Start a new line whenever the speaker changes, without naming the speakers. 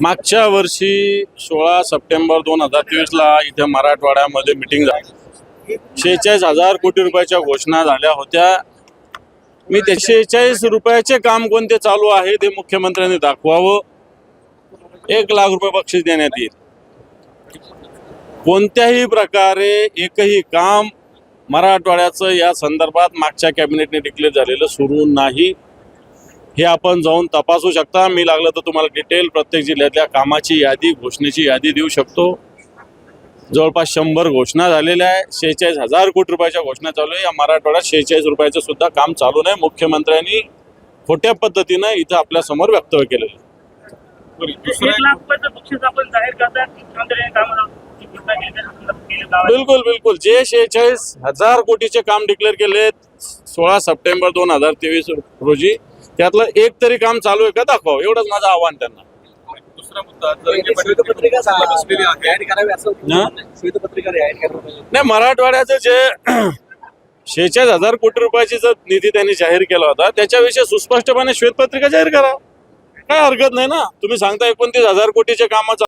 मागच्या वर्षी सोळा सप्टेंबर दोन हजार तेवीसला इथे मराठवाड्यामध्ये मिटिंग झाली. शेहेचाळीस हजार कोटी रुपयाच्या घोषणा झाल्या होत्या. मी ते शेहेचाळीस रुपयाचे काम कोणते चालू आहे ते मुख्यमंत्र्यांनी दाखवावं. एक लाख रुपये बक्षीस देण्यात येईल. कोणत्याही प्रकारे एकही काम मराठवाड्याचं या संदर्भात मागच्या कॅबिनेटने डिक्लेअर झालेलं सुरू नाही. हे आपण जाऊन तपासू शकता. मी लागलं तर तुम्हाला डिटेल प्रत्येक जिल्ह्यातल्या कामाची यादी घोषणेची यादी देऊ शकतो. जवळपास शंभर घोषणा झालेल्या आहे. शेहेचाळीस हजार कोटी रुपयाच्या घोषणा चालू आहे. या मराठवाड्यात शेहेचाळीस रुपयाचं सुद्धा काम चालू नाही. मुख्यमंत्र्यांनी खोट्या पद्धतीनं इथं आपल्यासमोर वक्तव्य केलेलं. बिलकुल बिलकुल. जे शेहेचाळीस हजार कोटीचे काम डिक्लेअर केले सोळा सप्टेंबर दोन हजार तेवीस रोजी त्यातलं एक तरी काम चालू आहे का? दाखवा एवढंच माझं आव्हान त्यांना.
दुसरा मुद्दा
नाही मराठवाड्याचं जे शेहेचाळीस हजार कोटी रुपयाची जर निधी त्यांनी जाहीर केला होता त्याच्याविषयी सुस्पष्टपणे श्वेतपत्रिका जाहीर करा. काय हरकत नाही ना? तुम्ही सांगता एकोणतीस हजार कोटीचे कामाचं